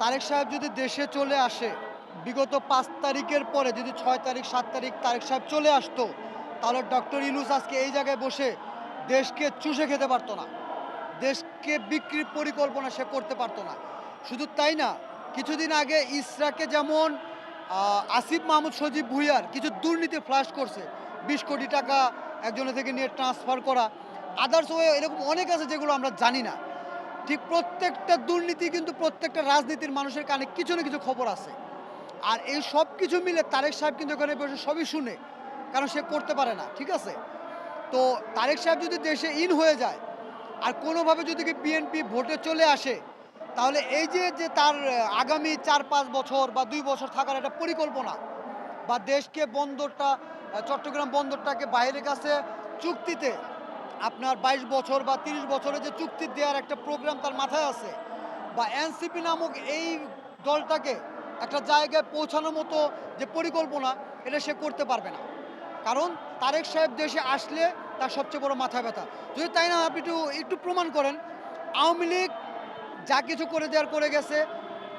তারেক সাহেব যদি দেশে চলে আসে, বিগত পাঁচ তারিখের পরে যদি ছয় তারিখ, সাত তারিখ তারেক সাহেব চলে আসতো, তাহলে ডক্টর ইনুস আজকে এই জায়গায় বসে দেশকে চুষে খেতে পারতো না। দেশকে বিক্রির পরিকল্পনা সে করতে পারতো না। শুধু তাই না, কিছুদিন আগে ইসরাকে যেমন আসিফ মাহমুদ সজীব ভুইয়ার কিছু দুর্নীতি ফ্লাশ করছে, বিশ কোটি টাকা একজনের থেকে নিয়ে ট্রান্সফার করা আদার্স ওয়ে এরকম অনেক আছে যেগুলো আমরা জানি না। ঠিক প্রত্যেকটা দুর্নীতি কিন্তু প্রত্যেকটা রাজনীতির মানুষের কানে কিছু না কিছু খবর আছে। আর এই সব কিছু মিলে তারেক সাহেব কিন্তু এখানে বসে সবই শুনে, কারণ সে করতে পারে না, ঠিক আছে? তো তারেক সাহেব যদি দেশে ইন হয়ে যায়, আর কোনোভাবে যদি বিএনপি ভোটে চলে আসে, তাহলে এই যে যে তার আগামী চার পাঁচ বছর বা দুই বছর থাকার একটা পরিকল্পনা, বা দেশকে বন্দরটা চট্টগ্রাম বন্দরটাকে বাইরের কাছে চুক্তিতে আপনার বাইশ বছর বা তিরিশ বছরে যে চুক্তি দেওয়ার একটা প্রোগ্রাম তার মাথায় আছে, বা এনসিপি নামক এই দলটাকে একটা জায়গায় পৌঁছানোর মতো যে পরিকল্পনা, এটা সে করতে পারবে না। কারণ তারেক সাহেব দেশে আসলে তার সবচেয়ে বড় মাথা ব্যথা। যদি তাই না আপনি একটু একটু প্রমাণ করেন, আওয়ামী লীগ যা কিছু করে দেওয়ার করে গেছে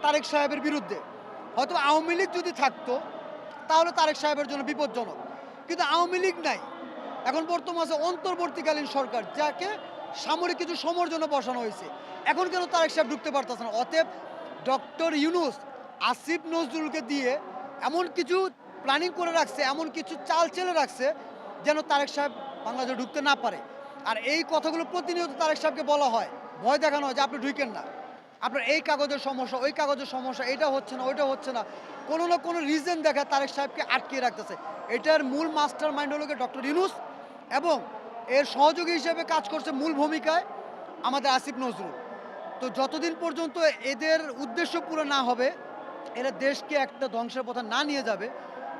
তারেক সাহেবের বিরুদ্ধে। হয়তো আওয়ামী লীগ যদি থাকতো, তাহলে তারেক সাহেবের জন্য বিপজ্জনক। কিন্তু আওয়ামী লীগ নাই। এখন বর্তমানে আছে অন্তর্বর্তীকালীন সরকার, যাকে সামরিক কিছু সময়ের জন্য বসানো হয়েছে। এখন কেন তারেক সাহেব ঢুকতে পারতেছে না? অতএব ডক্টর ইউনুস, আসিফ নজরুলকে দিয়ে এমন কিছু প্ল্যানিং করে রাখছে, এমন কিছু চাল চেলে রাখছে, যেন তারেক সাহেব বাংলাদেশে ঢুকতে না পারে। আর এই কথাগুলো প্রতিনিয়ত তারেক সাহেবকে বলা হয়। ভয় দেখানো হয় যে আপনি ঢুকেন না। আপনার এই কাগজের সমস্যা, ওই কাগজের সমস্যা, এটা হচ্ছে না, ওইটা হচ্ছে না। কোনো না কোনো রিজন দেখা তারেক সাহেবকে আটকিয়ে রাখতেছে। এটার মূল মাস্টার মাইন্ড হলো ডক্টর ইউনুস। এবং এর সহযোগী হিসেবে কাজ করছে মূল ভূমিকায় আমাদের আসিফ নজরুল। তো যতদিন পর্যন্ত এদের উদ্দেশ্য পুরো না হবে, এরা দেশকে একটা ধ্বংসের পথে না নিয়ে যাবে,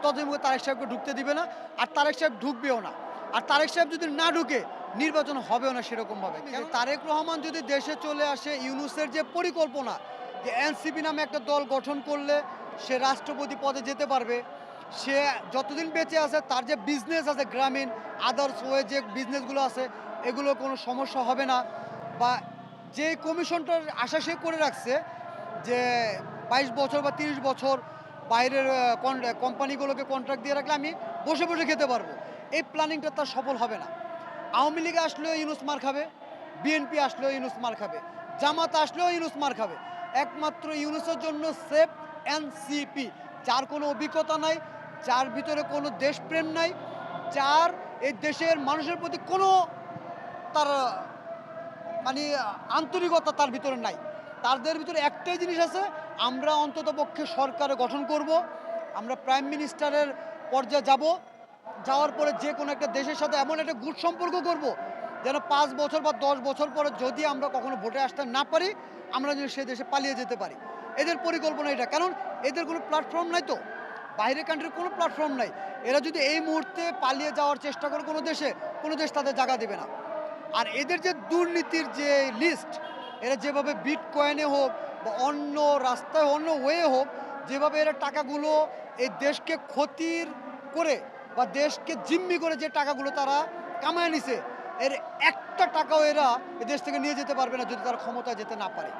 ততদিন তারেক সাহেবকে ঢুকতে দিবে না, আর তারেক সাহেব ঢুকবেও না। আর তারেক সাহেব যদি না ঢুকে, নির্বাচন হবেও না সেরকমভাবে। তারেক রহমান যদি দেশে চলে আসে, ইউনুসের যে পরিকল্পনা যে এনসিপি নামে একটা দল গঠন করলে সে রাষ্ট্রপতি পদে যেতে পারবে সে যতদিন বেঁচে আছে, তার যে বিজনেস আছে, গ্রামীণ আদার্স ওয়ে যে বিজনেসগুলো আছে, এগুলো কোনো সমস্যা হবে না। বা যে কমিশনটার আশা সে করে রাখছে, যে বাইশ বছর বা তিরিশ বছর বাইরের কোম্পানিগুলোকে কন্ট্রাক্ট দিয়ে রাখলে আমি বসে বসে খেতে পারব। এই প্ল্যানিংটা তার সফল হবে না। আওয়ামী লীগ আসলেও ইউনুস মার খাবে বিএনপি আসলেও ইউনুস মার খাবে, জামাত আসলেও ইউনুস মার খাবে। একমাত্র ইউনুসের জন্য সেফ এনসিপি যার কোনো অভিজ্ঞতা নাই যার ভিতরে কোনো দেশপ্রেম নাই, যার এই দেশের মানুষের প্রতি কোনো তার মানে আন্তরিকতা তার ভিতরে নাই। তাদের ভিতরে একটাই জিনিস আছে, আমরা অন্তত পক্ষে সরকার গঠন করব, আমরা প্রাইম মিনিস্টারের পর্যায়ে যাব, যাওয়ার পরে যে কোনো একটা দেশের সাথে এমন একটা গুড সম্পর্ক করব, যেন পাঁচ বছর বা দশ বছর পরে যদি আমরা কখনো ভোটে আসতে না পারি, আমরা যেন সে দেশে পালিয়ে যেতে পারি। এদের পরিকল্পনা এটা, কারণ এদের কোনো প্ল্যাটফর্ম নাই তো। বাইরের কান্ট্রির কোনো প্ল্যাটফর্ম নাই। এরা যদি এই মুহূর্তে পালিয়ে যাওয়ার চেষ্টা করে কোনো দেশে, কোনো দেশ তাদের জায়গা দেবে না। আর এদের যে দুর্নীতির যে লিস্ট এরা যেভাবে বিট কয়েনে হোক বা অন্য রাস্তায়, অন্য ওয়ে হোক, যেভাবে এরা টাকাগুলো এই দেশকে ক্ষতির করে বা দেশকে জিম্মি করে যে টাকাগুলো তারা কামায় নিছে, এর একটা টাকাও এরা এদেশ থেকে নিয়ে যেতে পারবে না যদি তারা ক্ষমতায় যেতে না পারে।